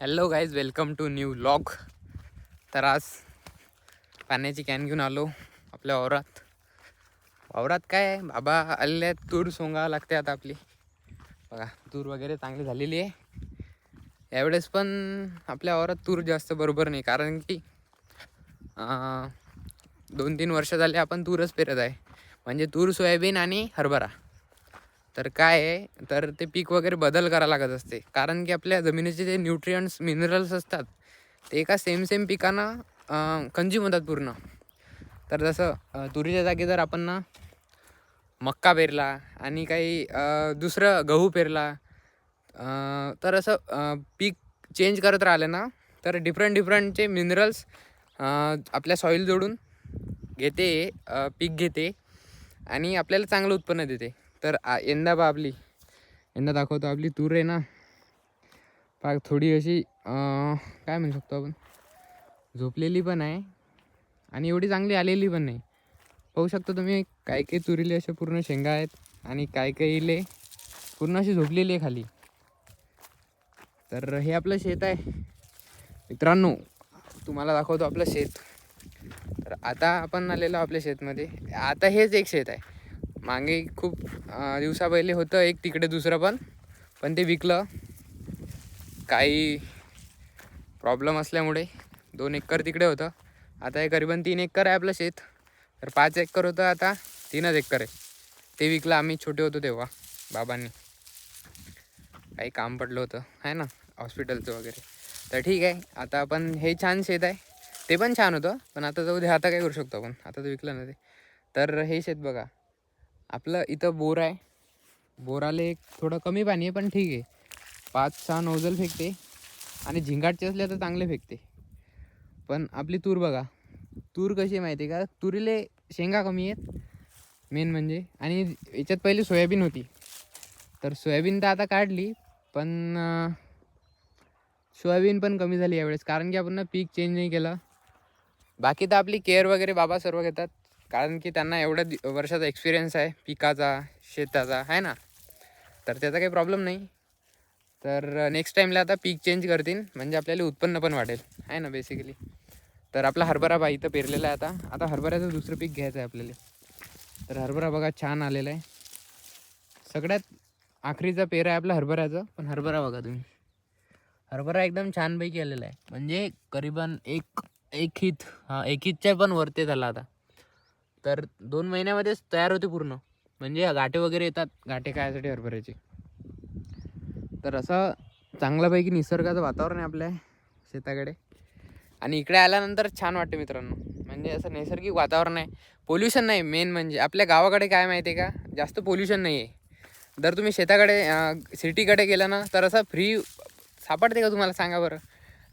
Hello guys welcome to new log तर आज पाण्याची कॅन घेऊन आलो आपल्या वावरात. वावरात काय? आहे बाबा आलेले आहेत. तूर सोंगावं लागते आता आपली. बघा तूर वगैरे चांगली झालेली आहे. यावेळेस पण आपल्या वावरात तूर जास्त बरोबर नाही. कारण की दोन तीन वर्ष झाले आपण तूरच पेरत आहे. म्हणजे तूर सोयाबीन आणि हरभरा. तर काय आहे? तर ते पीक वगैरे बदल करावं लागत असते. कारण की आपल्या जमिनीचे जे न्यूट्रियंट्स मिनरल्स असतात ते एका सेम सेम पिकांना कंझ्युम होतात पूर्ण. तर जसं तुरीच्या जागी जर आपण ना मक्का पेरला आणि काही दुसरं गहू पेरला तर असं पीक चेंज करत राहिलं ना तर डिफरंट डिफरंटचे मिनरल्स आपल्या सॉईल जोडून घेते पीक घेते आणि आपल्याला चांगलं उत्पन्न देते. तर यंदा बा आपली. यंदा दाखवतो आपली तूर आहे ना. पा थोडी अशी काय म्हणू शकतो आपण? झोपलेली पण आहे. आणि एवढी चांगली आलेली पण नाही. पाहू शकता तुम्ही काय काही तुरीले असे पूर्ण शेंगा आहेत आणि काही काहीले पूर्ण अशी झोपलेली आहे खाली. तर हे आपलं शेत आहे. मित्रांनो तुम्हाला दाखवतो आपलं शेत. तर आता आपण आलेलो आपल्या शेतमध्ये. आता हेच एक शेत आहे. मागे खूप दिवसा पहिले होतं एक तिकडे दुसरं पण. पण ते विकलं. काही प्रॉब्लेम असल्यामुळे दोन एकर तिकडे होतं. आता हे करीबन तीन एकर आहे आपलं शेत. तर पाच एकर होतं आता तीनच एकर आहे. ते विकलं आम्ही छोटे होतो तेव्हा बाबांनी. काही काम पडलं होतं आहे ना हॉस्पिटलचं वगैरे. तर ठीक आहे आता आपण हे छान शेत आहे. ते पण छान होतं पण आता जाऊ दे आता काय करू शकतो आपण? आता तर विकलं ना ते. तर हे शेत बघा. आपलं इथं बोर आहे. बोराले एक थोडं कमी पाणी आहे पण ठीक आहे. पाच सहा नोजल फेकते. आणि झिंगाटचे असले तर चांगले फेकते. पण आपली तूर बघा. तूर कशी आहे माहिती आहे का? तुरीले शेंगा कमी आहेत मेन म्हणजे. आणि याच्यात पहिले सोयाबीन होती. तर सोयाबीन तर आता काढली पण सोयाबीन पण कमी झाली यावेळेस. कारण की आपण पीक चेंज नाही केलं. बाकी तर आपली केअर वगैरे बाबा सर्व घेतात. कारण की त्यांना एवढ्या दि- वर्षाचा एक्सपिरियन्स आहे पिकाचा शेताचा आहे ना? तर त्याचा काही प्रॉब्लेम नाही. तर नेक्स्ट टाईमला आता पीक चेंज करतील म्हणजे आपल्याला उत्पन्न पण वाढेल आहे ना बेसिकली तर आपला हरभरा बा इथं पेरलेला आहे आता. आता हरभऱ्याचं दुसरं पीक घ्यायचं आहे आपल्याला. तर हरभरा बघा छान आलेला आहे. सगळ्यात आखरीचा पेर आहे आपला हरभऱ्याचं पण हरभरा बघा तुम्ही. हरभरा एकदम छानपैकी आलेला आहे. म्हणजे करीबन एक एक हित हां एक हितच्या पण वरते झाला आता. तर दोन महिन्यामध्येच तयार होते पूर्ण. म्हणजे गाठे वगैरे येतात गाठे खायसाठी हरभऱ्याचे. तर असं चांगल्यापैकी निसर्गाचं वातावरण आहे आपल्या शेताकडे. आणि इकडे आल्यानंतर छान वाटते मित्रांनो. म्हणजे असं नैसर्गिक वातावरण आहे. पोल्युशन नाही मेन म्हणजे. आपल्या गावाकडे काय माहिती आहे का? जास्त पोल्युशन नाही आहे जर तुम्ही शेताकडे सिटीकडे गेलं ना तर असं फ्री सापडते का तुम्हाला? सांगा बरं.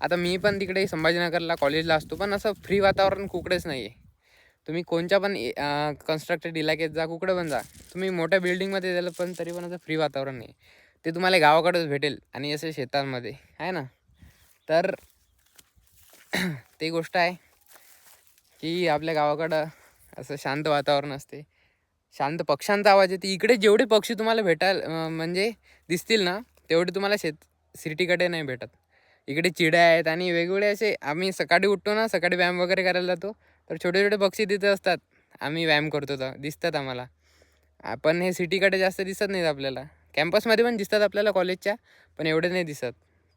आता मी पण तिकडे संभाजीनगरला कॉलेजला असतो पण असं फ्री वातावरण कुकडेच नाही आहे तुम्ही कोणत्या पण कन्स्ट्रक्टेड इलाक्यात जा कुकडं पण जा. तुम्ही मोठ्या बिल्डिंगमध्ये गेलं पण तरी पण असं फ्री वातावरण नाही. ते तुम्हाला गावाकडंच भेटेल आणि असे शेतांमध्ये. आहे ना? तर ते गोष्ट आहे की आपल्या गावाकडं असं शांत वातावरण असते. शांत पक्ष्यांचा आवाज येते. इकडे जेवढे पक्षी तुम्हाला भेटाल म्हणजे दिसतील ना तेवढे तुम्हाला शेत सिटीकडे नाही भेटत. इकडे चिड्या आहेत आणि वेगवेगळे असे आम्ही सकाळी उठतो ना सकाळी व्यायाम वगैरे करायला जातो. तर छोटे छोटे पक्षी तिथे असतात. आम्ही व्यायाम करतो तर दिसतात आम्हाला. आपण पण हे सिटीकडे जास्त दिसत नाहीत आपल्याला. कॅम्पसमध्ये पण दिसतात आपल्याला कॉलेजच्या पण एवढे नाही दिसत.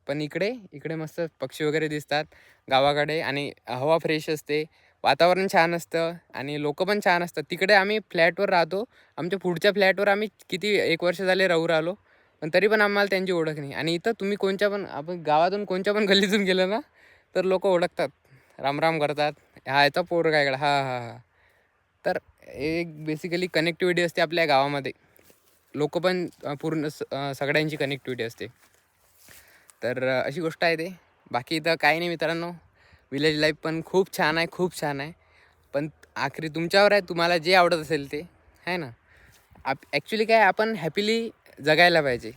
पण इकडे इकडे मस्त पक्षी वगैरे दिसतात गावाकडे आणि हवा फ्रेश असते वातावरण छान असतं आणि लोक पण छान असतात. तिकडे आम्ही फ्लॅटवर राहतो. आमच्या पुढच्या फ्लॅटवर आम्ही किती एक वर्ष झाले राहू राहिलो. पण तरी पण आम्हाला त्यांची ओळख नाही. आणि इथं तुम्ही कोणत्या पण आपण गावातून कोणत्या पण गल्लीतून गेलं ना तर लोक ओळखतात. रामराम करतात. हा याचा पोर काय हा हा हा. तर एक बेसिकली कनेक्टिव्हिटी असते आपल्या गावामध्ये. लोक पण पूर्ण स- सगळ्यांची कनेक्टिव्हिटी असते. तर अशी गोष्ट आहे ते. बाकी इथं काही नाही मित्रांनो. विलेज लाईफ पण खूप छान आहे खूप छान आहे. पण आखरी तुमच्यावर आहे तुम्हाला जे आवडत असेल ते. आहे ना? आप ॲक्च्युली काय आपण हॅपीली जगायला पाहिजे.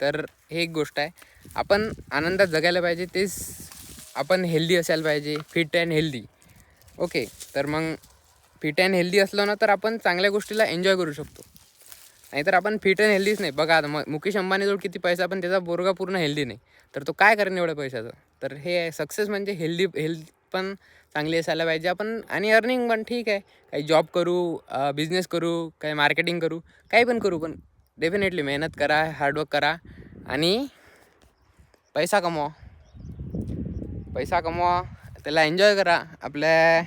तर हे एक गोष्ट आहे. आपण आनंदात जगायला पाहिजे तेच आपण हेल्दी असायला पाहिजे फिट अँड हेल्दी ओके तर मग फिट अँड हेल्दी असलो ना तर आपण चांगल्या गोष्टीला एन्जॉय करू शकतो. नाहीतर आपण फिट अँड हेल्दीच नाही. बघा आता मग मुकेश अंबानीजवळ किती पैसा पण त्याचा बोरगा पूर्ण हेल्दी नाही. तर तो काय करेन एवढ्या पैशाचं? तर हे सक्सेस म्हणजे हेल्दी हेल्थ पण चांगली असायला पाहिजे. आपण आणि अर्निंग पण ठीक आहे. काही जॉब करू बिझनेस करू काही मार्केटिंग करू काही पण करू पण डेफिनेटली मेहनत करा हार्डवर्क करा आणि पैसा कमवा. पैसा कमवा. त्याला एन्जॉय करा. आपल्या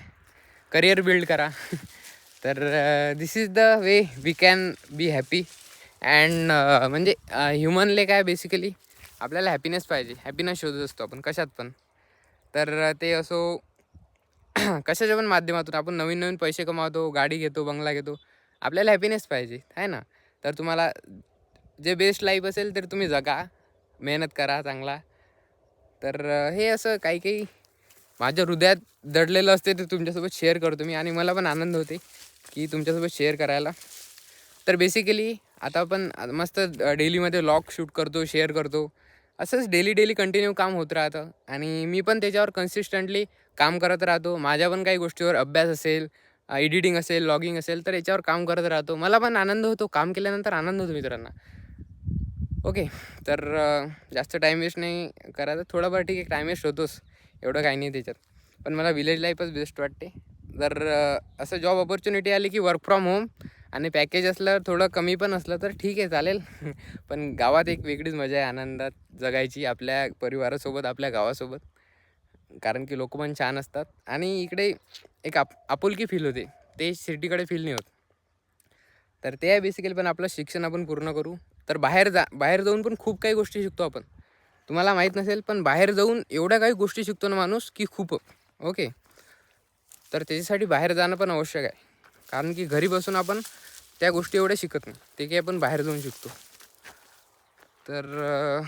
करिअर बिल्ड करा. तर this is the way we can be happy and म्हणजे ह्युमनले काय बेसिकली आपल्याला हॅपीनेस पाहिजे. हॅपीनेस शोधत असतो आपण. कशात पण. तर ते असो कशाच्या पण माध्यमातून आपण नवीन नवीन पैसे कमावतो गाडी घेतो बंगला घेतो. आपल्याला हॅपीनेस पाहिजे. आहे ना? तर तुम्हाला जे बेस्ट लाईफ असेल तर तुम्ही जगा. मेहनत करा चांगला. तर हे असं काही काही माझ्या हृदयात दडलेलं असते ते तुमच्यासोबत शेअर करतो मी. आणि मला पण आनंद होते की तुमच्यासोबत शेअर करायला. तर बेसिकली आता आपण मस्त डेलीमध्ये लॉग शूट करतो शेअर करतो. असंच डेली डेली कंटिन्यू काम होत राहतं. आणि मी पण त्याच्यावर कन्सिस्टंटली काम करत राहतो. माझ्या पण काही गोष्टीवर अभ्यास असेल एडिटिंग असेल लॉगिंग असेल तर याच्यावर काम करत राहतो. मला पण आनंद होतो. काम केल्यानंतर आनंद होतो मित्रांना. ओके तर जास्त टाईम वेस्ट नाही करायचं. थोडाफार ठीक आहे. टाईम वेस्ट होतोच. एवढं काही नाही त्याच्यात. पण मला विलेज लाईफच बेस्ट वाटते. जर असं जॉब ऑपॉर्च्युनिटी आली की वर्क फ्रॉम होम आणि पॅकेज असलं थोडं कमी पण असलं तर ठीक आहे चालेल. पण गावात एक वेगळीच मजा आहे आनंदात जगायची आपल्या परिवारासोबत आपल्या गावासोबत. कारण की लोक पण छान असतात. आणि इकडे एक आप आपुलकी फील होते. ते सिटीकडे फील नाही होत. तर ते आहे बेसिकली पण आपलं शिक्षण आपण पूर्ण करू. तर बाहेर जा बाहेर जाऊन पण खूप काही गोष्टी शिकतो आपण. तुम्हाला माहीत नसेल पण बाहेर जाऊन एवढ्या काही गोष्टी शिकतो ना माणूस की खूप. ओके? तर त्याच्यासाठी बाहेर जाणं पण आवश्यक आहे. कारण की घरी बसून आपण त्या गोष्टी एवढ्या शिकत नाही. ते काही आपण बाहेर जाऊन शिकतो. तर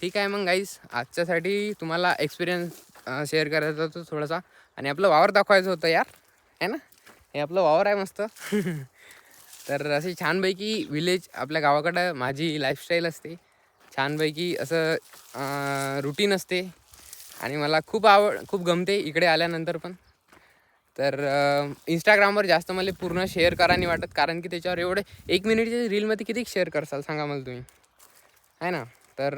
ठीक आहे मग गाईस आजच्यासाठी तुम्हाला एक्सपिरियन्स शेअर करायचा होता थोडासा. आणि आपलं वावर दाखवायचं होतं यार. आहे ना? हे आपलं वावर आहे मस्त. तर अशी छानपैकी विलेज आपल्या गावाकडं माझी लाईफस्टाईल असते. छानपैकी असं रुटीन असते. आणि मला खूप आवड खूप गमते इकडे आल्यानंतर पण. तर इंस्टाग्रामवर जास्त मला पूर्ण शेअर करा नाही वाटत. कारण की त्याच्यावर एवढे एक मिनिटच्या रीलमध्ये किती शेअर करसाल सांगा मला तुम्ही. आहे ना? तर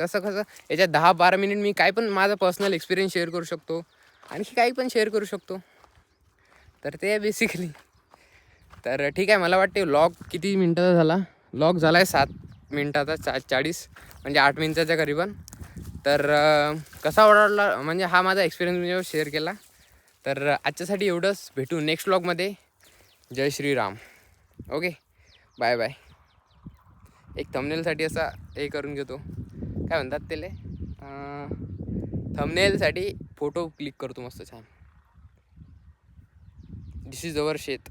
तसं कसं कसं याच्यात दहा बारा मिनिट मी काय पण माझा पर्सनल एक्सपिरियन्स शेअर करू शकतो. आणखी काही पण शेअर करू शकतो. तर ते आहे बेसिकली तर ठीक आहे मला वाटते लॉग किती मिनटाचा झाला? लॉग झाला आहे सात. मिनटाचा चा चाळीस म्हणजे आठ मिनटाच्या करीबन तर कसा आवडला म्हणजे हा माझा एक्सपिरियन्स मी शेअर केला तर आजच्यासाठी एवढंच. भेटू next व्लॉगमध्ये Jai Shriram. Okay bye bye एक थंबनेलसाठी असा हे करून घेतो. काय म्हणतात त्याले? थंबनेलसाठी फोटो क्लिक करतो मस्त छान. दिस इज अवर शेत